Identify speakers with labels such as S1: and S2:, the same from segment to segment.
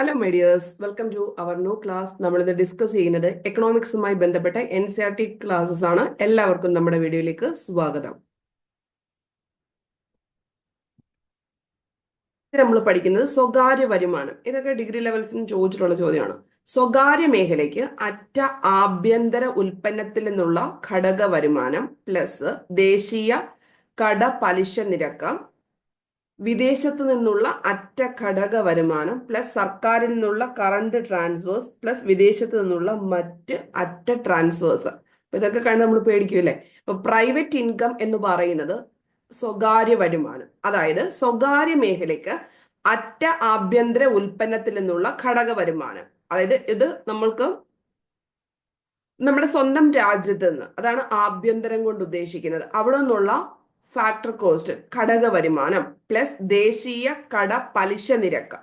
S1: Hello മീഡിയേഴ്സ് welcome to our new class നമ്മൾ ഇത് discuss ചെയ്യുന്നത് എക്കണോമിക്സുമായി ബന്ധപ്പെട്ട N C R T classes ആണ്. എല്ലാവർക്കും നമ്മുടെ വീഡിയോയിലേക്ക് സ്വാഗതം. നമ്മൾ പഠിക്കുന്നത് സ്വകാര്യ വരുമാനം. ഇതൊക്കെ ഡിഗ്രി ലെവൽസിന് ചോദിച്ചിട്ടുള്ള ചോദ്യമാണ്. സ്വകാര്യ മേഖലയ്ക്ക് അറ്റ ആഭ്യന്തര ഉൽപ്പന്നത്തിൽ നിന്നുള്ള ഘടക വരുമാനം പ്ലസ് ദേശീയ കട പലിശ നിരക്ക് വിദേശത്തു നിന്നുള്ള അറ്റ ഘടക വരുമാനം പ്ലസ് സർക്കാരിൽ നിന്നുള്ള കറണ്ട് ട്രാൻസ്ഫേഴ്സ് പ്ലസ് വിദേശത്ത് നിന്നുള്ള മറ്റ് അറ്റ ട്രാൻസ്ഫേഴ്സ് അപ്പൊ ഇതൊക്കെ കണ്ട് നമ്മൾ പേടിക്കൂല്ലേ അപ്പൊ പ്രൈവറ്റ് ഇൻകം എന്ന് പറയുന്നത് സ്വകാര്യ വരുമാനം. അതായത് സ്വകാര്യ മേഖലയ്ക്ക് അറ്റ ആഭ്യന്തര ഉൽപ്പന്നത്തിൽ നിന്നുള്ള ഘടക വരുമാനം. അതായത് ഇത് നമ്മൾക്ക് നമ്മുടെ സ്വന്തം രാജ്യത്ത് നിന്ന് അതാണ് ആഭ്യന്തരം കൊണ്ട് ഉദ്ദേശിക്കുന്നത്. അവിടെ നിന്നുള്ള ഫാക്ടർ കോസ്റ്റ് ഘടക വരുമാനം പ്ലസ് ദേശീയ കട പലിശ നിരക്ക്.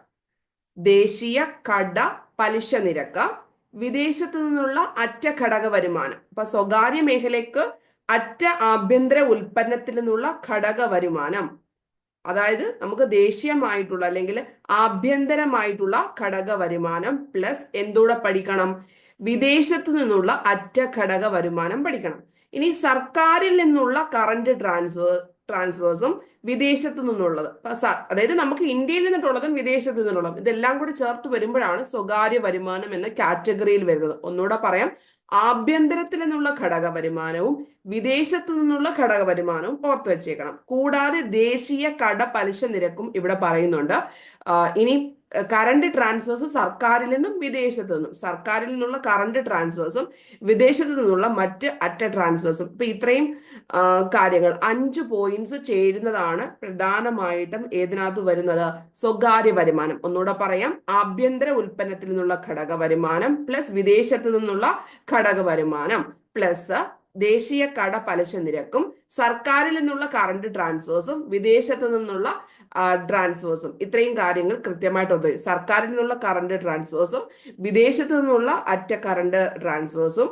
S1: ദേശീയ കട പലിശ നിരക്ക് വിദേശത്തു നിന്നുള്ള അറ്റ ഘടക വരുമാനം ഇപ്പൊ സ്വകാര്യ മേഖലയ്ക്ക് അറ്റ ആഭ്യന്തര ഉൽപ്പന്നത്തിൽ നിന്നുള്ള ഘടക വരുമാനം അതായത് നമുക്ക് ദേശീയമായിട്ടുള്ള അല്ലെങ്കിൽ ആഭ്യന്തരമായിട്ടുള്ള ഘടക വരുമാനം പ്ലസ് എന്തൂടെ പഠിക്കണം? വിദേശത്തു നിന്നുള്ള അറ്റ ഘടക വരുമാനം പഠിക്കണം. ഇനി സർക്കാരിൽ നിന്നുള്ള കറണ്ട് ട്രാൻസ്ഫർ ട്രാൻസ്ഫേഴ്സും വിദേശത്തു നിന്നുള്ളത്. അതായത് നമുക്ക് ഇന്ത്യയിൽ നിന്നിട്ടുള്ളതും വിദേശത്തു നിന്നുള്ളതും ഇതെല്ലാം കൂടി ചേർത്ത് വരുമ്പോഴാണ് സ്വകാര്യ വരുമാനം എന്ന കാറ്റഗറിയിൽ വരുന്നത്. ഒന്നുകൂടെ പറയാം. ആഭ്യന്തരത്തിൽ നിന്നുള്ള ഘടക വരുമാനവും വിദേശത്തു നിന്നുള്ള ഘടക വരുമാനവും ഓർത്തു വെച്ചേക്കണം. കൂടാതെ ദേശീയ കട പലിശ നിരക്കും ഇവിടെ പറയുന്നുണ്ട്. ഇനി കറണ്ട് ട്രാൻസ്ഫേഴ്സ് സർക്കാരിൽ നിന്നും വിദേശത്തു നിന്നും. സർക്കാരിൽ നിന്നുള്ള കറണ്ട് ട്രാൻസ്ഫേഴ്സും വിദേശത്തു നിന്നുള്ള മറ്റ് അറ്റ ട്രാൻസ്ഫേഴ്സും ഇപ്പൊ ഇത്രയും കാര്യങ്ങൾ. അഞ്ച് പോയിന്റ്സ് ചേരുന്നതാണ് പ്രധാനമായിട്ടും ഏതിനകത്ത് വരുന്നത്? സ്വകാര്യ വരുമാനം. ഒന്നുകൂടെ പറയാം. ആഭ്യന്തര ഉൽപ്പന്നത്തിൽ നിന്നുള്ള ഘടക വരുമാനം പ്ലസ് വിദേശത്തു നിന്നുള്ള ഘടക വരുമാനം പ്ലസ് ദേശീയ കട പലിശ നിരക്കും സർക്കാരിൽ നിന്നുള്ള കറണ്ട് ട്രാൻസ്ഫേഴ്സും വിദേശത്തു നിന്നുള്ള ട്രാൻസ്ഫേഴ്സും ഇത്രയും കാര്യങ്ങൾ കൃത്യമായിട്ട് സർക്കാരിൽ നിന്നുള്ള കറണ്ട് ട്രാൻസ്ഫേഴ്സും വിദേശത്ത് നിന്നുള്ള അറ്റ കറണ്ട് ട്രാൻസ്ഫേഴ്സും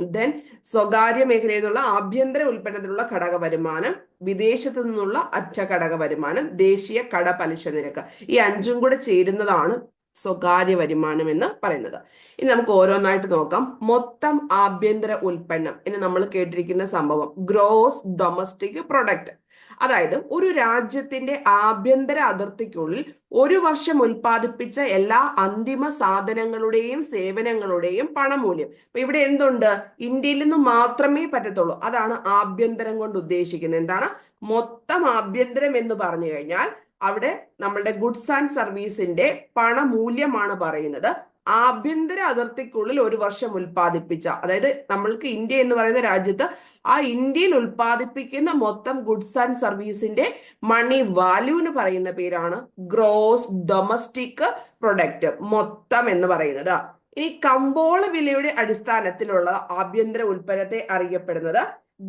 S1: ദെൻ സ്വകാര്യ മേഖലയിൽ നിന്നുള്ള ആഭ്യന്തര ഉൽപ്പന്നത്തിലുള്ള ഘടക വരുമാനം വിദേശത്തു നിന്നുള്ള അറ്റ ഘടക വരുമാനം ദേശീയ കട പലിശ നിരക്ക്. ഈ അഞ്ചും കൂടെ ചേരുന്നതാണ് സ്വകാര്യ വരുമാനം എന്ന് പറയുന്നത്. ഇനി നമുക്ക് ഓരോന്നായിട്ട് നോക്കാം. മൊത്തം ആഭ്യന്തര ഉൽപ്പന്നം. എന്ന് നമ്മൾ കേട്ടിരിക്കുന്ന സംഭവം ഗ്രോസ് ഡൊമസ്റ്റിക് പ്രൊഡക്റ്റ് അതായത് ഒരു രാജ്യത്തിന്റെ ആഭ്യന്തര അതിർത്തിക്കുള്ളിൽ ഒരു വർഷം ഉൽപ്പാദിപ്പിച്ച എല്ലാ അന്തിമ സാധനങ്ങളുടെയും സേവനങ്ങളുടെയും പണമൂല്യം. അപ്പൊ ഇവിടെ എന്തുണ്ട്? ഇന്ത്യയിൽ നിന്ന് മാത്രമേ പറ്റത്തുള്ളൂ. അതാണ് ആഭ്യന്തരം കൊണ്ട് ഉദ്ദേശിക്കുന്നത്. എന്താണ്? മൊത്തം ആഭ്യന്തരം എന്ന് പറഞ്ഞു കഴിഞ്ഞാൽ അവിടെ നമ്മളുടെ ഗുഡ്സ് ആൻഡ് സർവീസിന്റെ പണമൂല്യമാണ് പറയുന്നത്. ആഭ്യന്തര അതിർത്തിക്കുള്ളിൽ ഒരു വർഷം ഉൽപ്പാദിപ്പിച്ച അതായത് നമ്മൾക്ക് ഇന്ത്യ എന്ന് പറയുന്ന രാജ്യത്ത് ആ ഇന്ത്യയിൽ ഉൽപ്പാദിപ്പിക്കുന്ന മൊത്തം ഗുഡ്സ് ആൻഡ് സർവീസിന്റെ മണി വാല്യൂ എന്ന് പറയുന്ന പേരാണ് ഗ്രോസ് ഡൊമസ്റ്റിക് പ്രൊഡക്റ്റ് മൊത്തം എന്ന് പറയുന്നത്. ഇനി കമ്പോള വിലയുടെ അടിസ്ഥാനത്തിലുള്ള ആഭ്യന്തര ഉൽപ്പന്നത്തെ അറിയപ്പെടുന്നത്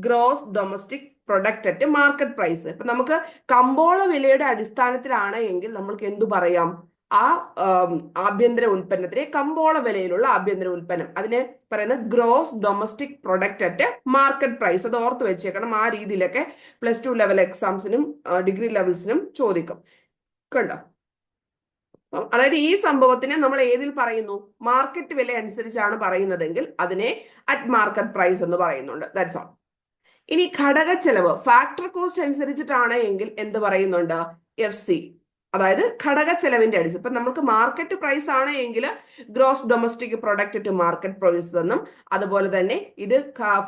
S1: gross domestic product at market price ഇപ്പൊ നമുക്ക് കമ്പോള വിലയുടെ അടിസ്ഥാനത്തിലാണ് എങ്കിൽ നമ്മൾക്ക് എന്തു പറയാം? ആ ആഭ്യന്തര ഉൽപ്പന്നത്തിനെ കമ്പോള വിലയിലുള്ള ആഭ്യന്തര ഉൽപ്പന്നം. അതിനെ പറയുന്ന gross domestic product at market price അത് ഓർത്ത് വെച്ചേക്കണം. ആ രീതിയിലൊക്കെ പ്ലസ് ടു ലെവൽ എക്സാംസിനും ഡിഗ്രി ലെവൽസിനും ചോദിക്കും. കണ്ടോ? അതായത് ഈ സംഭവത്തിനെ നമ്മൾ ഏതിൽ പറയുന്നു? മാർക്കറ്റ് വില അനുസരിച്ചാണ് പറയുന്നതെങ്കിൽ അതിനെ അറ്റ് മാർക്കറ്റ് പ്രൈസ് എന്ന് പറയുന്നുണ്ട്. ദാറ്റ്സ് ഓൾ ഇനി ഘടക ചെലവ്. ഫാക്ടർ കോസ്റ്റ് അനുസരിച്ചിട്ടാണ് എങ്കിൽ എന്ത് പറയുന്നുണ്ട്? എഫ് സി അതായത് ഘടക ചെലവിന്റെ അടിസ്ഥാനം. ഇപ്പൊ നമുക്ക് മാർക്കറ്റ് പ്രൈസ് ആണ് എങ്കിൽ gross domestic product to market price എന്നും അതുപോലെ തന്നെ ഇത്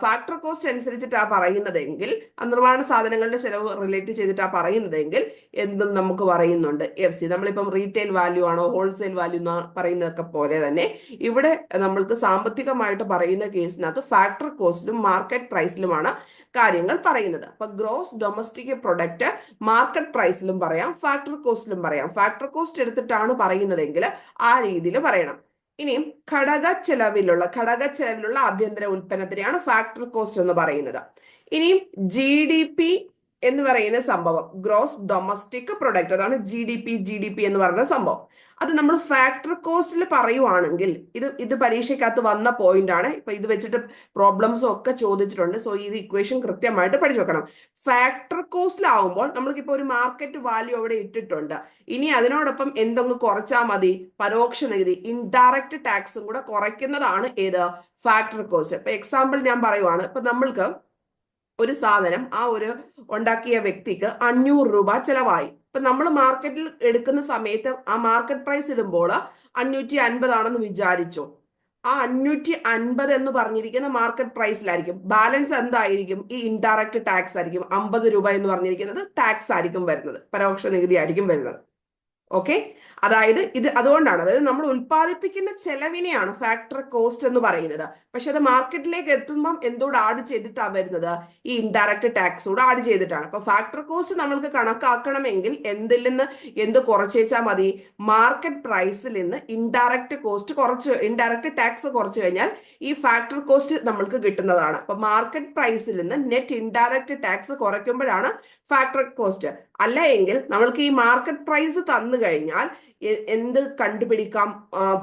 S1: ഫാക്ടർ കോസ്റ്റ് അനുസരിച്ചിട്ടാ പറയുന്നതെങ്കിൽ നിർമ്മാണ സാധനങ്ങളുടെ ചെലവ് റിലേറ്റ് ചെയ്തിട്ടാ പറയുന്നതെങ്കിൽ എന്തും നമുക്ക് പറയുന്നുണ്ട്. എഫ് സി നമ്മളിപ്പം റീറ്റെയിൽ വാല്യൂ ആണോ ഹോൾസെയിൽ വാല്യൂ പറയുന്നതൊക്കെ പോലെ തന്നെ ഇവിടെ നമ്മൾക്ക് സാമ്പത്തികമായിട്ട് പറയുന്ന കേസിനകത്ത് ഫാക്ടർ കോസ്റ്റിലും മാർക്കറ്റ് പ്രൈസിലുമാണ് കാര്യങ്ങൾ പറയുന്നത്. അപ്പൊ ഗ്രോസ് ഡൊമസ്റ്റിക് പ്രൊഡക്റ്റ് മാർക്കറ്റ് പ്രൈസിലും പറയാം ഫാക്ടർ കോസ്റ്റിലും പറയാം. ഫാക്ടർ കോസ്റ്റ് എടുത്തിട്ടാണ് പറയുന്നതെങ്കിൽ ആ രീതിയിൽ പറയണം. ഇനിയും ഘടക ചെലവിലുള്ള ഘടക ചെലവിലുള്ള ആഭ്യന്തര ഉൽപ്പന്നത്തിനെയാണ് ഫാക്ടർ കോസ്റ്റ് എന്ന് പറയുന്നത്. ഇനിയും ജി ഡി പി എന്ന് പറയുന്ന സംഭവം. ഗ്രോസ് ഡൊമസ്റ്റിക് പ്രൊഡക്റ്റ് അതാണ് G D P G D P എന്ന് പറയുന്ന സംഭവം. അത് നമ്മൾ ഫാക്ടർ കോസ്റ്റിൽ പറയുവാണെങ്കിൽ ഇത് ഇത് പരീക്ഷയ്ക്കകത്ത് വന്ന പോയിന്റ് ആണ്. ഇപ്പൊ ഇത് വെച്ചിട്ട് പ്രോബ്ലംസ് ഒക്കെ ചോദിച്ചിട്ടുണ്ട്. സോ ഇത് ഇക്വേഷൻ കൃത്യമായിട്ട് പഠിച്ചു വെക്കണം. ഫാക്ടർ കോസ്റ്റിലാവുമ്പോൾ നമ്മൾക്കിപ്പോൾ ഒരു മാർക്കറ്റ് വാല്യൂ അവിടെ ഇട്ടിട്ടുണ്ട്. ഇനി അതിനോടൊപ്പം എന്തെങ്കിലും കുറച്ചാൽ മതി? പരോക്ഷ നികുതി ഇൻഡയറക്റ്റ് ടാക്സും കൂടെ കുറയ്ക്കുന്നതാണ് ഏത്? ഫാക്ടർ കോസ്റ്റ് ഇപ്പൊ എക്സാമ്പിൾ ഞാൻ പറയുവാണ്. ഇപ്പൊ നമ്മൾക്ക് ഒരു സാധനം ആ ഒരു ഉണ്ടാക്കിയ വ്യക്തിക്ക് അഞ്ഞൂറ് രൂപ ചെലവായി. ഇപ്പൊ നമ്മൾ മാർക്കറ്റിൽ എടുക്കുന്ന സമയത്ത് ആ മാർക്കറ്റ് പ്രൈസ് ഇടുമ്പോൾ അഞ്ഞൂറ്റി അൻപതാണെന്ന് വിചാരിച്ചു? ആ അഞ്ഞൂറ്റി അൻപത് എന്ന് പറഞ്ഞിരിക്കുന്ന മാർക്കറ്റ് പ്രൈസിലായിരിക്കും ബാലൻസ് എന്തായിരിക്കും? ഈ ഇൻഡയറക്റ്റ് ടാക്സ് ആയിരിക്കും. അമ്പത് രൂപ എന്ന് പറഞ്ഞിരിക്കുന്നത് ടാക്സ് ആയിരിക്കും വരുന്നത്. പരോക്ഷ നികുതി ആയിരിക്കും വരുന്നത്. ഓക്കെ അതായത് ഇത് അതുകൊണ്ടാണ്. അതായത് നമ്മൾ ഉൽപ്പാദിപ്പിക്കുന്ന ചെലവിനെയാണ് ഫാക്ടർ കോസ്റ്റ് എന്ന് പറയുന്നത്. പക്ഷെ അത് മാർക്കറ്റിലേക്ക് എത്തുമ്പം എന്തോട് ആഡ് ചെയ്തിട്ടാണ് വരുന്നത്? ഈ ഇൻഡയറക്റ്റ് ടാക്സോട് ആഡ് ചെയ്തിട്ടാണ്. അപ്പൊ ഫാക്ടർ കോസ്റ്റ് നമ്മൾക്ക് കണക്കാക്കണമെങ്കിൽ എന്തിൽ നിന്ന് എന്ത് കുറച്ചേച്ചാൽ മതി? മാർക്കറ്റ് പ്രൈസിൽ നിന്ന് ഇൻഡയറക്റ്റ് കോസ്റ്റ് കുറച്ച് ഇൻഡയറക്റ്റ് ടാക്സ് കുറച്ച് കഴിഞ്ഞാൽ ഈ ഫാക്ടർ കോസ്റ്റ് നമ്മൾക്ക് കിട്ടുന്നതാണ്. അപ്പൊ മാർക്കറ്റ് പ്രൈസിൽ നിന്ന് നെറ്റ് ഇൻഡയറക്റ്റ് ടാക്സ് കുറയ്ക്കുമ്പോഴാണ് ഫാക്ടർ കോസ്റ്റ് അല്ല എങ്കിൽ നമ്മൾക്ക് ഈ മാർക്കറ്റ് പ്രൈസ് തന്നു കഴിഞ്ഞാൽ എന്ത് കണ്ടുപിടിക്കാൻ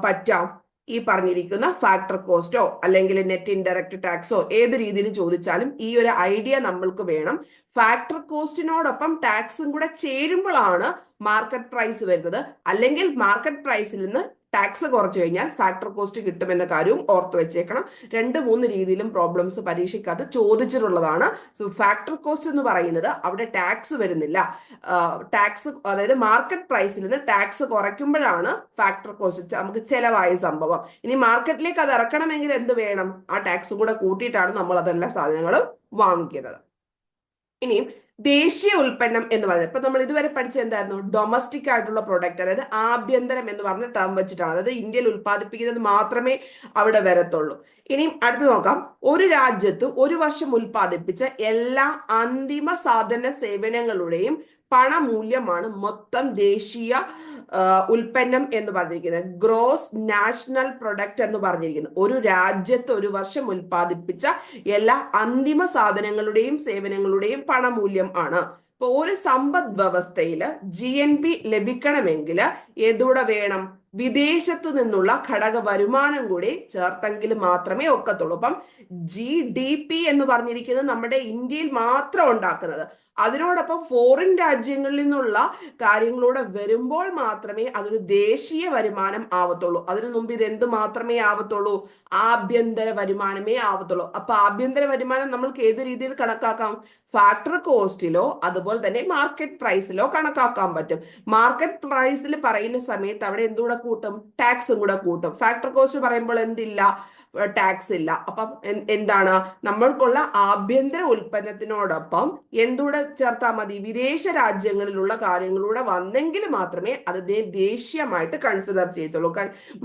S1: പറ്റാം ഈ പറഞ്ഞിരിക്കുന്ന ഫാക്ടർ കോസ്റ്റോ അല്ലെങ്കിൽ നെറ്റ് ഇൻഡയറക്റ്റ് ടാക്സോ ഏത് രീതിയിൽ ചോദിച്ചാലും ഈ ഒരു ഐഡിയ നമ്മൾക്ക് വേണം. ഫാക്ടർ കോസ്റ്റിനോടൊപ്പം ടാക്സും കൂടെ ചേരുമ്പോഴാണ് മാർക്കറ്റ് പ്രൈസ് വരുന്നത്. അല്ലെങ്കിൽ മാർക്കറ്റ് പ്രൈസിൽ നിന്ന് ടാക്സ് കുറച്ചു കഴിഞ്ഞാൽ ഫാക്ടർ കോസ്റ്റ് കിട്ടുമെന്ന കാര്യവും ഓർത്ത് വെച്ചേക്കണം. രണ്ട് മൂന്ന് രീതിയിലും പ്രോബ്ലംസ് പരീക്ഷയ്ക്കകത്ത് ചോദിച്ചിട്ടുള്ളതാണ്. സോ ഫാക്ടർ കോസ്റ്റ് എന്ന് പറയുന്നത് അവിടെ ടാക്സ് വരുന്നില്ല. ടാക്സ് അതായത് മാർക്കറ്റ് പ്രൈസിൽ നിന്ന് ടാക്സ് കുറയ്ക്കുമ്പോഴാണ് ഫാക്ടർ കോസ്റ്റ് നമുക്ക് ചെലവായ സംഭവം. ഇനി മാർക്കറ്റിലേക്ക് അത് ഇറക്കണമെങ്കിൽ എന്ത് വേണം? ആ ടാക്സും കൂടെ കൂട്ടിയിട്ടാണ് നമ്മൾ അതെല്ലാ സാധനങ്ങളും വാങ്ങിക്കുന്നത്. ഇനിയും ദേശീയ ഉൽപ്പന്നം എന്ന് പറയുന്നത് ഇപ്പൊ നമ്മൾ ഇതുവരെ പഠിച്ച എന്തായിരുന്നു? ഡൊമസ്റ്റിക് ആയിട്ടുള്ള പ്രൊഡക്റ്റ് അതായത് ആഭ്യന്തരം എന്ന് പറഞ്ഞ ടേം വെച്ചിട്ടാണ്. അതായത് ഇന്ത്യയിൽ ഉൽപ്പാദിപ്പിക്കുന്നത് മാത്രമേ അവിടെ വരത്തുള്ളൂ. ഇനിയും അടുത്ത് നോക്കാം. ഒരു രാജ്യത്ത് ഒരു വർഷം ഉൽപ്പാദിപ്പിച്ച എല്ലാ അന്തിമ സാധന സേവനങ്ങളുടെയും പണമൂല്യമാണ് മൊത്തം ദേശീയ ഉൽപ്പന്നം എന്ന് പറഞ്ഞിരിക്കുന്നത്. ഗ്രോസ് നാഷണൽ പ്രൊഡക്റ്റ് എന്ന് പറഞ്ഞിരിക്കുന്നത് ഒരു രാജ്യത്ത് ഒരു വർഷം ഉൽപ്പാദിപ്പിച്ച എല്ലാ അന്തിമ സാധനങ്ങളുടെയും സേവനങ്ങളുടെയും പണമൂല്യം ആണ്. ഇപ്പൊ ഒരു സമ്പദ് വ്യവസ്ഥയിൽ ജി എൻ പി ലഭിക്കണമെങ്കിൽ ഏതൂടെ വേണം? വിദേശത്തു നിന്നുള്ള ഘടക വരുമാനം കൂടി ചേർത്തെങ്കിൽ മാത്രമേ ഒക്കത്തുള്ളൂ. അപ്പം ജി ഡി പി എന്ന് പറഞ്ഞിരിക്കുന്നത് നമ്മുടെ ഇന്ത്യയിൽ മാത്രം ഉണ്ടാക്കുന്നത്. അതിനോടൊപ്പം ഫോറിൻ രാജ്യങ്ങളിൽ നിന്നുള്ള കാര്യങ്ങളൂടെ വരുമ്പോൾ മാത്രമേ അതൊരു ദേശീയ വരുമാനം ആവത്തുള്ളൂ. അതിനു മുമ്പ് ഇത് എന്ത് മാത്രമേ ആവത്തുള്ളൂ? ആഭ്യന്തര വരുമാനമേ ആവത്തുള്ളൂ. അപ്പൊ ആഭ്യന്തര വരുമാനം നമ്മൾക്ക് ഏത് രീതിയിൽ കണക്കാക്കാം? ഫാക്ടർ കോസ്റ്റിലോ അതുപോലെ തന്നെ മാർക്കറ്റ് പ്രൈസിലോ കണക്കാക്കാൻ പറ്റും. മാർക്കറ്റ് പ്രൈസിൽ പറയുന്ന സമയത്ത് അവിടെ എന്തുകൂടെ കൂട്ടും ടാക്സും കൂടെ കൂട്ടും. ഫാക്ടർ കോസ്റ്റ് പറയുമ്പോൾ എന്തില്ല? ടാക്സ് ഇല്ല. അപ്പം എന്താണ്? നമ്മൾക്കുള്ള ആഭ്യന്തര ഉൽപ്പന്നത്തിനോടൊപ്പം എന്തുകൂടെ ചേർത്താൽ മതി. വിദേശ രാജ്യങ്ങളിലുള്ള കാര്യങ്ങളൂടെ വന്നെങ്കിൽ മാത്രമേ അതിനെ ദേശീയമായിട്ട് കൺസിഡർ ചെയ്യത്തുള്ളൂ.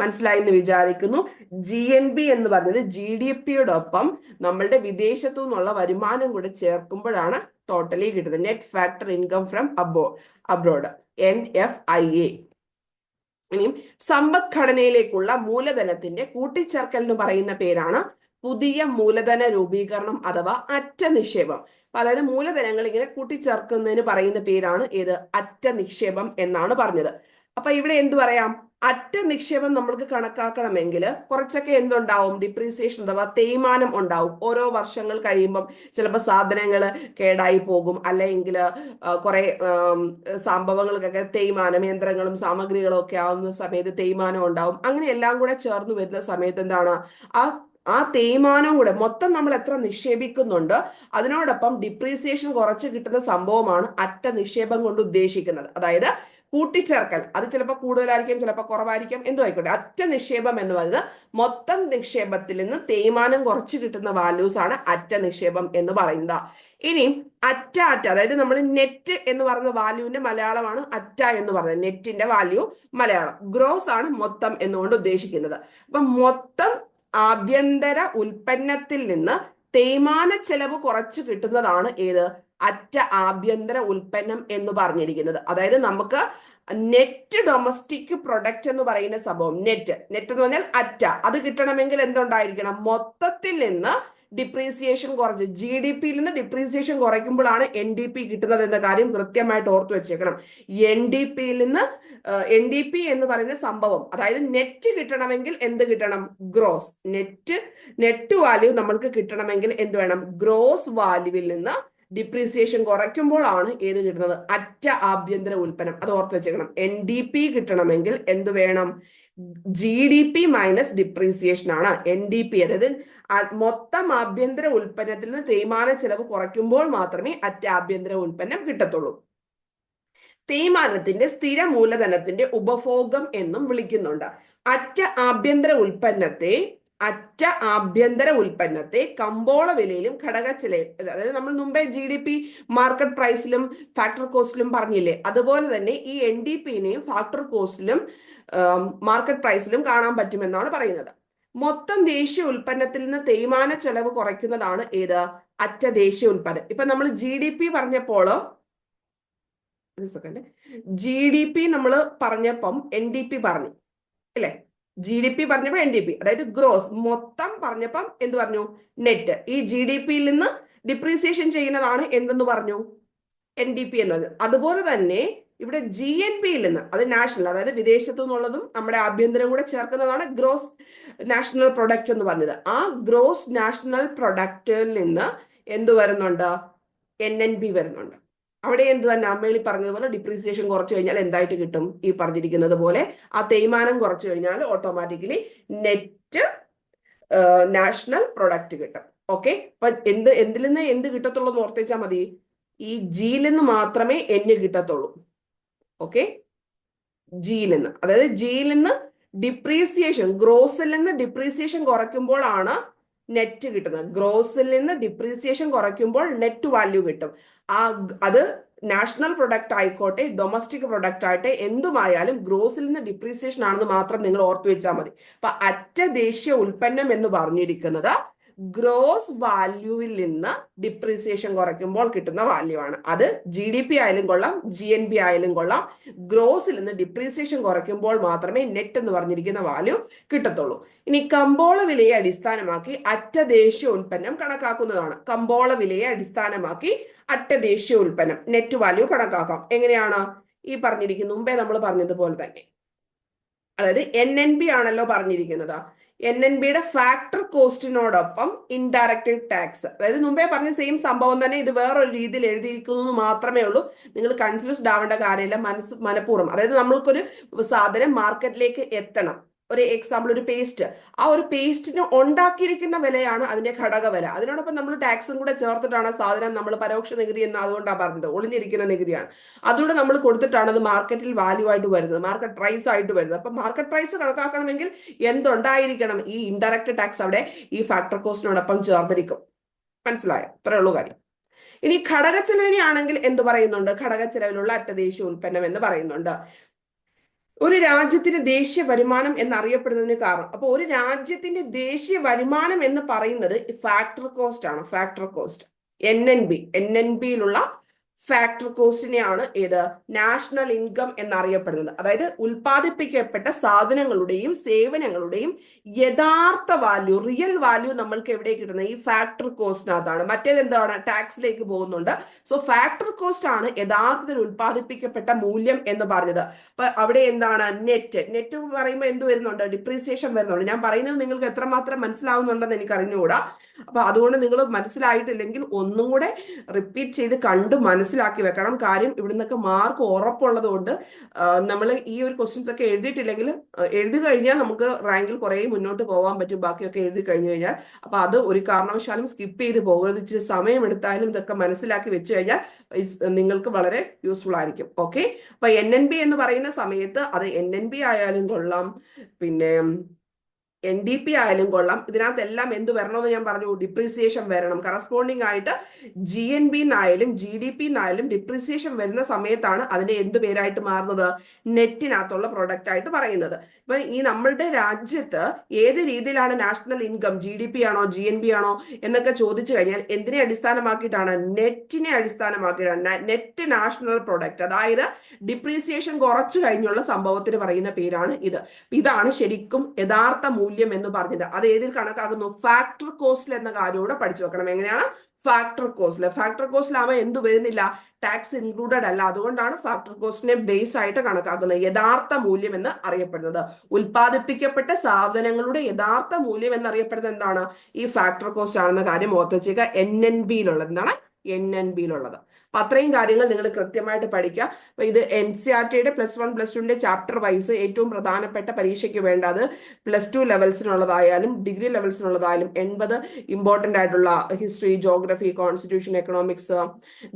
S1: മനസ്സിലായി എന്ന് വിചാരിക്കുന്നു. ജി എൻ ബി എന്ന് പറഞ്ഞത് ജി ഡി പിയോടൊപ്പം നമ്മളുടെ വിദേശത്തു നിന്നുള്ള വരുമാനം കൂടെ ചേർക്കുമ്പോഴാണ് ടോട്ടലി കിട്ടുന്നത്. Net factor income from അബോ abroad N F I A ഇനിയും സമ്പദ്ഘടനയിലേക്കുള്ള മൂലധനത്തിന്റെ കൂട്ടിച്ചേർക്കൽ എന്ന് പറയുന്ന പേരാണ് പുതിയ മൂലധന രൂപീകരണം അഥവാ അറ്റ നിക്ഷേപം അതായത് മൂലധനങ്ങൾ ഇങ്ങനെ കൂട്ടിച്ചേർക്കുന്നതിന് പറയുന്ന പേരാണ് ഏത്? അറ്റ നിക്ഷേപം എന്നാണ് പറഞ്ഞത്. അപ്പൊ ഇവിടെ എന്തു പറയാം? അറ്റ നിക്ഷേപം നമ്മൾക്ക് കണക്കാക്കണമെങ്കിൽ കുറച്ചൊക്കെ എന്തുണ്ടാവും? ഡിപ്രീസിയേഷൻ അഥവാ തേയ്മാനം ഉണ്ടാവും. ഓരോ വർഷങ്ങൾ കഴിയുമ്പം ചിലപ്പോൾ സാധനങ്ങൾ കേടായി പോകും. അല്ലെങ്കിൽ കുറെ സംഭവങ്ങൾക്കൊക്കെ തേയ്മാനം യന്ത്രങ്ങളും സാമഗ്രികളും ഒക്കെ ആവുന്ന സമയത്ത് തേയ്മാനം ഉണ്ടാവും. അങ്ങനെ എല്ലാം കൂടെ ചേർന്ന് വരുന്ന സമയത്ത് എന്താണ്? ആ ആ തേയ്മാനവും കൂടെ മൊത്തം നമ്മൾ എത്ര നിക്ഷേപിക്കുന്നുണ്ട്? അതിനോടൊപ്പം ഡിപ്രീസിയേഷൻ കുറച്ച് കിട്ടുന്ന സംഭവമാണ് അറ്റ നിക്ഷേപം കൊണ്ട് ഉദ്ദേശിക്കുന്നത്. അതായത് കൂട്ടിച്ചേർക്കൽ. അത് ചിലപ്പോൾ കൂടുതലായിരിക്കും ചിലപ്പോൾ കുറവായിരിക്കും. എന്തോ ആയിക്കോട്ടെ. അറ്റ നിക്ഷേപം എന്ന് പറയുന്നത് മൊത്തം നിക്ഷേപത്തിൽ നിന്ന് തേയ്മാനം കുറച്ച് കിട്ടുന്ന വാല്യൂസ് ആണ് അറ്റ നിക്ഷേപം എന്ന് പറയുന്നത്. ഇനി അറ്റ അറ്റ അതായത് നമ്മൾ നെറ്റ് എന്ന് പറയുന്ന വാല്യൂവിന്റെ മലയാളമാണ് അറ്റ എന്ന് പറയുന്നത്. നെറ്റിന്റെ വാല്യൂ മലയാളം. ഗ്രോസ് ആണ് മൊത്തം എന്നുകൊണ്ട് ഉദ്ദേശിക്കുന്നത്. അപ്പൊ മൊത്തം ആഭ്യന്തര ഉൽപ്പന്നത്തിൽ നിന്ന് തേയ്മാന ചെലവ് കുറച്ച് കിട്ടുന്നതാണ് ഏത്? അറ്റ ആഭ്യന്തര ഉൽപ്പന്നം എന്ന് പറഞ്ഞിരിക്കുന്നത്. അതായത് നമുക്ക് നെറ്റ് ഡൊമസ്റ്റിക് പ്രൊഡക്റ്റ് എന്ന് പറയുന്ന സംഭവം നെറ്റ് നെറ്റ് എന്ന് പറഞ്ഞാൽ അറ്റ. അത് കിട്ടണമെങ്കിൽ എന്തുണ്ടായിരിക്കണം? മൊത്തത്തിൽ നിന്ന് ഡിപ്രീസിയേഷൻ കുറച്ച്. ജി ഡി പിയിൽ നിന്ന് ഡിപ്രീസിയേഷൻ കുറയ്ക്കുമ്പോഴാണ് എൻ ഡി പി കിട്ടുന്നത് എന്ന കാര്യം കൃത്യമായിട്ട് ഓർത്തു വെച്ചേക്കണം. എൻ ഡി പിയിൽ നിന്ന് എൻ ഡി പി എന്ന് പറയുന്ന സംഭവം അതായത് നെറ്റ് കിട്ടണമെങ്കിൽ എന്ത് കിട്ടണം? ഗ്രോസ് നെറ്റ് നെറ്റ് വാല്യൂ നമ്മൾക്ക് കിട്ടണമെങ്കിൽ എന്ത് വേണം? ഗ്രോസ് വാല്യൂവിൽ നിന്ന് ഡിപ്രീസിയേഷൻ കുറയ്ക്കുമ്പോഴാണ് ഏത് കിട്ടുന്നത്? അറ്റ ആഭ്യന്തര ഉൽപ്പന്നം. അത് ഓർത്ത് വെച്ചേക്കണം. എൻ ഡി പി കിട്ടണമെങ്കിൽ എന്ത് വേണം? G D P minus depreciation ആണ്. എൻ ഡി പി അതായത് മൊത്തം ആഭ്യന്തര ഉൽപ്പന്നത്തിൽ നിന്ന് തേയ്മാന ചെലവ് കുറയ്ക്കുമ്പോൾ മാത്രമേ അറ്റ ആഭ്യന്തര ഉൽപ്പന്നം കിട്ടത്തുള്ളൂ. തേയ്മാനത്തിന്റെ സ്ഥിര മൂലധനത്തിന്റെ ഉപഭോഗം എന്നും വിളിക്കുന്നുണ്ട്. അറ്റ ആഭ്യന്തര ഉൽപ്പന്നത്തെ അറ്റ ആഭ്യന്തര ഉൽപ്പന്നത്തെ കമ്പോള വിലയിലും ഘടകച്ചില അതായത് നമ്മൾ മുമ്പേ ജി ഡി പി മാർക്കറ്റ് പ്രൈസിലും ഫാക്ടർ കോസ്റ്റിലും പറഞ്ഞില്ലേ? അതുപോലെ തന്നെ ഈ എൻ ഡി പിനെയും ഫാക്ടർ കോസ്റ്റിലും മാർക്കറ്റ് പ്രൈസിലും കാണാൻ പറ്റുമെന്നാണ് പറയുന്നത്. മൊത്തം ദേശീയ ഉൽപ്പന്നത്തിൽ നിന്ന് തേയ്മാന ചെലവ് കുറയ്ക്കുന്നതാണ് ഏത്? അറ്റ ദേശീയ ഉൽപ്പന്നം. ഇപ്പൊ നമ്മൾ ജി ഡി പി പറഞ്ഞപ്പോൾ സെക്കൻഡ് ജി ഡി പി നമ്മൾ പറഞ്ഞപ്പം എൻ ഡി പി പറഞ്ഞു. അല്ലേ? ജി ഡി പി പറഞ്ഞപ്പോൾ എൻ ഡി പി അതായത് ഗ്രോസ് മൊത്തം പറഞ്ഞപ്പം എന്ത് പറഞ്ഞു? നെറ്റ് ഈ ജി ഡി പിയിൽ നിന്ന് ഡിപ്രീസിയേഷൻ ചെയ്യുന്നതാണ് എന്തെന്ന് പറഞ്ഞു? എൻ ഡി പി എന്ന് പറഞ്ഞു അതുപോലെ തന്നെ ഇവിടെ ജി എൻ പിയിൽ നിന്ന് അത് നാഷണൽ അതായത് വിദേശത്തു നിന്നുള്ളതും നമ്മുടെ ആഭ്യന്തരം കൂടെ ചേർക്കുന്നതാണ് ഗ്രോസ് നാഷണൽ പ്രൊഡക്റ്റ് എന്ന് പറഞ്ഞത്. ആ ഗ്രോസ് നാഷണൽ പ്രൊഡക്റ്റിൽ നിന്ന് എന്ത് വരുന്നുണ്ട്? എൻ എൻ പി വരുന്നുണ്ട്. അവിടെ എന്ത് തന്നെ അമ്മേളി പറഞ്ഞതുപോലെ ഡിപ്രീസിയേഷൻ കുറച്ചു കഴിഞ്ഞാൽ എന്തായിട്ട് കിട്ടും? ഈ പറഞ്ഞിരിക്കുന്നത് പോലെ ആ തേയ്മാനം കുറച്ചു കഴിഞ്ഞാൽ ഓട്ടോമാറ്റിക്കലി നെറ്റ് നാഷണൽ പ്രൊഡക്റ്റ് കിട്ടും. ഓക്കെ അപ്പൊ എന്ത് എന്തിൽ നിന്ന് എന്ത് കിട്ടത്തുള്ളൂ എന്ന് ഓർത്തേച്ചാൽ മതി. ഈ ജിയിൽ നിന്ന് മാത്രമേ എന് കിട്ടത്തുള്ളൂ. ഓക്കെ ജിയിൽ നിന്ന്. അതായത് ജിയിൽ നിന്ന് ഡിപ്രീസിയേഷൻ ഗ്രോസിൽ നിന്ന് ഡിപ്രീസിയേഷൻ കുറയ്ക്കുമ്പോഴാണ് നെറ്റ് കിട്ടുന്നത്. ഗ്രോസിൽ നിന്ന് ഡിപ്രീസിയേഷൻ കുറയ്ക്കുമ്പോൾ നെറ്റ് വാല്യൂ കിട്ടും. ആ അത് നാഷണൽ പ്രൊഡക്റ്റ് ആയിക്കോട്ടെ ഡൊമസ്റ്റിക് പ്രൊഡക്റ്റ് ആയിട്ടെ എന്തുമായാലും ഗ്രോസിൽ നിന്ന് ഡിപ്രീസിയേഷൻ ആണെന്ന് മാത്രം നിങ്ങൾ ഓർത്തു വെച്ചാൽ മതി. അപ്പൊ അറ്റ ദേശീയ ഉൽപ്പന്നം എന്ന് പറഞ്ഞിരിക്കുന്നത് ഗ്രോസ് വാല്യൂവിൽ നിന്ന് ഡിപ്രീസിയേഷൻ കുറയ്ക്കുമ്പോൾ കിട്ടുന്ന വാല്യൂ ആണ്. അത് ജി ഡി പി ആയാലും കൊള്ളാം ജി എൻ പി ആയാലും കൊള്ളാം. ഗ്രോസിൽ നിന്ന് ഡിപ്രീസിയേഷൻ കുറയ്ക്കുമ്പോൾ മാത്രമേ നെറ്റ് എന്ന് പറഞ്ഞിരിക്കുന്ന വാല്യൂ കിട്ടത്തുള്ളൂ. ഇനി കമ്പോള വിലയെ അടിസ്ഥാനമാക്കി അറ്റ ദേശീയ ഉൽപ്പന്നം കണക്കാക്കുന്നതാണ്. കമ്പോള വിലയെ അടിസ്ഥാനമാക്കി അറ്റ ദേശീയ ഉൽപ്പന്നം നെറ്റ് വാല്യൂ കണക്കാക്കാം. എങ്ങനെയാണ്? ഈ പറഞ്ഞിരിക്കുന്ന മുമ്പേ നമ്മൾ പറഞ്ഞതുപോലെ തന്നെ. അതായത് എൻ എൻ ബി ആണല്ലോ പറഞ്ഞിരിക്കുന്നത്. എൻ എൻ ബിയുടെ ഫാക്ടർ കോസ്റ്റിനോടൊപ്പം ഇൻഡയറക്റ്റ് ടാക്സ് അതായത് മുമ്പേ പറഞ്ഞ സെയിം സംഭവം തന്നെ ഇത് വേറൊരു രീതിയിൽ എഴുതിയിരിക്കുന്നു മാത്രമേ ഉള്ളൂ. നിങ്ങൾ കൺഫ്യൂസ്ഡ് ആവേണ്ട കാര്യമില്ല. മനസ്സ് മനഃപൂർവം. അതായത് നമ്മൾക്കൊരു സാധനം മാർക്കറ്റിലേക്ക് എത്തണം. ഒരു എക്സാമ്പിൾ ഒരു പേസ്റ്റ് ആ ഒരു പേസ്റ്റിന് ഉണ്ടാക്കിയിരിക്കുന്ന വിലയാണ് അതിന്റെ ഘടക വില. അതിനോടൊപ്പം നമ്മൾ ടാക്സും കൂടെ ചേർത്തിട്ടാണ് സാധനം നമ്മൾ പരോക്ഷ നികുതി എന്ന് അതുകൊണ്ടാണ് പറഞ്ഞത്. ഒളിഞ്ഞിരിക്കുന്ന നികുതിയാണ്. അതുകൊണ്ട് നമ്മൾ കൊടുത്തിട്ടാണ് അത് മാർക്കറ്റിൽ വാല്യൂ ആയിട്ട് വരുന്നത്. മാർക്കറ്റ് പ്രൈസ് ആയിട്ട് വരുന്നത്. അപ്പൊ മാർക്കറ്റ് പ്രൈസ് കണക്കാക്കണമെങ്കിൽ എന്തുണ്ടായിരിക്കണം? ഈ ഇൻഡയറക്റ്റ് ടാക്സ് അവിടെ ഈ ഫാക്ടർ കോസ്റ്റിനോടൊപ്പം ചേർന്നിരിക്കും. മനസ്സിലായോ? ഉള്ളൂ കാര്യം. ഇനി ഘടകച്ചെലവിനെ ആണെങ്കിൽ എന്ത് പറയുന്നുണ്ട്? ഘടകച്ചെലവിലുള്ള അറ്റദേശീയ ഉൽപ്പന്നം എന്ന് പറയുന്നുണ്ട്. ഒരു രാജ്യത്തിന്റെ ദേശീയ വരുമാനം എന്നറിയപ്പെടുന്നതിന് കാരണം. അപ്പൊ ഒരു രാജ്യത്തിന്റെ ദേശീയ വരുമാനം എന്ന് പറയുന്നത് ഫാക്ടർ കോസ്റ്റ് ആണ്. Factor cost N N B N N ബിയിലുള്ള factor കോസ്റ്റിനെയാണ് ഏത് നാഷണൽ ഇൻകം എന്നറിയപ്പെടുന്നത്. അതായത് ഉൽപ്പാദിപ്പിക്കപ്പെട്ട സാധനങ്ങളുടെയും സേവനങ്ങളുടെയും യഥാർത്ഥ വാല്യൂ റിയൽ വാല്യൂ നമ്മൾക്ക് എവിടെ കിട്ടുന്നത്? ഈ ഫാക്ടർ കോസ്റ്റിനകത്താണ് മറ്റേത് എന്താണ്? ടാക്സിലേക്ക് പോകുന്നുണ്ട്. സോ ഫാക്ടർ കോസ്റ്റ് ആണ് യഥാർത്ഥത്തിൽ ഉൽപ്പാദിപ്പിക്കപ്പെട്ട മൂല്യം എന്ന് പറഞ്ഞത്. അപ്പൊ അവിടെ എന്താണ്? നെറ്റ് നെറ്റ് പറയുമ്പോൾ എന്ത് വരുന്നുണ്ട്? ഡിപ്രീസിയേഷൻ വരുന്നുണ്ട്. ഞാൻ പറയുന്നത് നിങ്ങൾക്ക് എത്രമാത്രം മനസ്സിലാവുന്നുണ്ടെന്ന് എനിക്ക് അറിഞ്ഞുകൂടാ അപ്പൊ അതുകൊണ്ട് നിങ്ങൾ മനസ്സിലായിട്ടില്ലെങ്കിൽ ഒന്നും കൂടെ റിപ്പീറ്റ് ചെയ്ത് കണ്ട് മനസ്സിലാക്കി വെക്കണം. കാര്യം ഇവിടുന്നൊക്കെ മാർക്ക് ഉറപ്പുള്ളത് കൊണ്ട് നമ്മൾ ഈ ഒരു ക്വസ്റ്റ്യൻസ് ഒക്കെ എഴുതിയിട്ടില്ലെങ്കിൽ എഴുതി കഴിഞ്ഞാൽ നമുക്ക് റാങ്കിൽ കുറേ മുന്നോട്ട് പോകാൻ പറ്റും. ബാക്കിയൊക്കെ എഴുതി കഴിഞ്ഞു കഴിഞ്ഞാൽ. അപ്പൊ അത് ഒരു കാരണവശാലും സ്കിപ്പ് ചെയ്ത് പോകരുത്. ഇച്ചിരി സമയം എടുത്താലും ഇതൊക്കെ മനസ്സിലാക്കി വെച്ച് കഴിഞ്ഞാൽ നിങ്ങൾക്ക് വളരെ യൂസ്ഫുൾ ആയിരിക്കും. ഓക്കെ അപ്പൊ എൻ എൻ ബി എന്ന് പറയുന്ന സമയത്ത് അത് എൻ എൻ ബി ആയാലും കൊള്ളാം. പിന്നെ എൻ ഡി പി ആയാലും കൊള്ളാം. ഇതിനകത്ത് എല്ലാം എന്ത് വരണമെന്ന് ഞാൻ പറഞ്ഞു ഡിപ്രീസിയേഷൻ വരണം. കറസ്പോണ്ടിങ് ആയിട്ട് ജി എൻ ബി എന്നായാലും ജി ഡി പി എന്നായാലും ഡിപ്രീസിയേഷൻ വരുന്ന സമയത്താണ് അതിന്റെ എന്ത് പേരായിട്ട് മാറുന്നത്? നെറ്റിനകത്തുള്ള പ്രൊഡക്റ്റ് ആയിട്ട് പറയുന്നത്. ഇപ്പൊ ഈ നമ്മളുടെ രാജ്യത്ത് ഏത് രീതിയിലാണ് national income G D P ആണോ ജി എൻ ബി ആണോ എന്നൊക്കെ ചോദിച്ചു കഴിഞ്ഞാൽ എന്തിനെ അടിസ്ഥാനമാക്കിയിട്ടാണ്? നെറ്റിനെ അടിസ്ഥാനമാക്കിയിട്ടാണ്. നെറ്റ് നാഷണൽ പ്രൊഡക്റ്റ് അതായത് ഡിപ്രീസിയേഷൻ കുറച്ചു കഴിഞ്ഞുള്ള സംഭവത്തിന് പറയുന്ന പേരാണ് ഇത്. ഇതാണ് ശരിക്കും യഥാർത്ഥ മൂല്യം മൂല്യം എന്ന് പറഞ്ഞിട്ട് അത് ഏതിൽ കണക്കാക്കുന്നു? ഫാക്ടർ കോസ്റ്റിൽ എന്ന കാര്യം കൂടെ പഠിച്ചു വെക്കണം. എങ്ങനെയാണ്? ഫാക്ടർ കോസ്റ്റിൽ ഫാക്ടർ കോസ്റ്റിലാവുമ്പോൾ എന്ത് വരുന്നില്ല? ടാക്സ് ഇൻക്ലൂഡഡ് അല്ല. അതുകൊണ്ടാണ് ഫാക്ടർ കോസ്റ്റിനെ ബേസ് ആയിട്ട് കണക്കാക്കുന്നത്. യഥാർത്ഥ മൂല്യം എന്ന് അറിയപ്പെടുന്നത്. ഉൽപ്പാദിപ്പിക്കപ്പെട്ട സാധനങ്ങളുടെ യഥാർത്ഥ മൂല്യം എന്നറിയപ്പെടുന്നത് എന്താണ്? ഈ ഫാക്ടർ കോസ്റ്റ് ആണെന്ന കാര്യം ഓർത്ത് വെച്ചേക്കുക എൻ എൻ ബിയിലുള്ളത് എന്താണ്? എൻ എൻ ബിയിലുള്ളത് അപ്പൊ അത്രയും കാര്യങ്ങൾ നിങ്ങൾ കൃത്യമായിട്ട് പഠിക്കുക. അപ്പൊ ഇത് എൻ സി ആർ ടിയുടെ പ്ലസ് വൺ പ്ലസ് ടുവിന്റെ ചാപ്റ്റർ വൈസ് ഏറ്റവും പ്രധാനപ്പെട്ട പരീക്ഷയ്ക്ക് വേണ്ടത് പ്ലസ് ടു ലെവൽസിനുള്ളതായാലും ഡിഗ്രി ലെവൽസിനുള്ളതായാലും എൺപത് ഇമ്പോർട്ടന്റ് ആയിട്ടുള്ള history geography constitution economics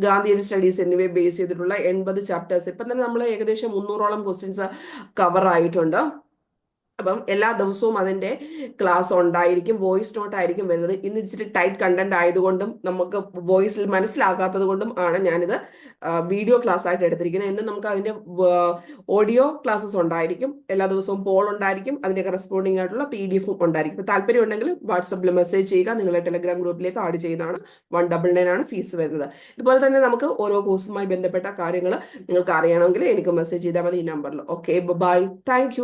S1: Gandhian studies എന്നിവയെ ബേസ് ചെയ്തിട്ടുള്ള എൺപത് ചാപ്റ്റേഴ്സ് ഇപ്പം തന്നെ നമ്മൾ ഏകദേശം മുന്നൂറോളം ക്വസ്റ്റ്യൻസ് കവർ ആയിട്ടുണ്ട്. അപ്പം എല്ലാ ദിവസവും അതിന്റെ ക്ലാസ് ഉണ്ടായിരിക്കും വോയിസ് നോട്ട് ആയിരിക്കും വരുന്നത്. ഇന്ന് ഇച്ചിരി ടൈറ്റ് കണ്ടന്റ് ആയതുകൊണ്ടും നമുക്ക് വോയിസിൽ മനസ്സിലാകാത്തത് കൊണ്ടും ആണ് ഞാനിത് വീഡിയോ ക്ലാസ് ആയിട്ട് എടുത്തിരിക്കുന്നത്. എന്നും നമുക്ക് അതിന്റെ ഓഡിയോ ക്ലാസ്സസ് ഉണ്ടായിരിക്കും. എല്ലാ ദിവസവും പോൾ ഉണ്ടായിരിക്കും. അതിന്റെ കറസ്പോണ്ടിങ് ആയിട്ടുള്ള പി ഡി എഫും ഉണ്ടായിരിക്കും. ഇപ്പൊ താല്പര്യം ഉണ്ടെങ്കിൽ വാട്സപ്പിൽ മെസ്സേജ് ചെയ്യുക. നിങ്ങളെ ടെലഗ്രാം ഗ്രൂപ്പിലേക്ക് ആഡ് ചെയ്യുന്നതാണ് വൺ ഡബിൾ നയൻ ആണ് ഫീസ് വരുന്നത്. ഇതുപോലെ തന്നെ നമുക്ക് ഓരോ കോഴ്സുമായി ബന്ധപ്പെട്ട കാര്യങ്ങൾ നിങ്ങൾക്ക് അറിയണമെങ്കിൽ എനിക്ക് മെസ്സേജ് ചെയ്താൽ മതി ഈ നമ്പറിൽ ഓക്കെ ബൈ താങ്ക്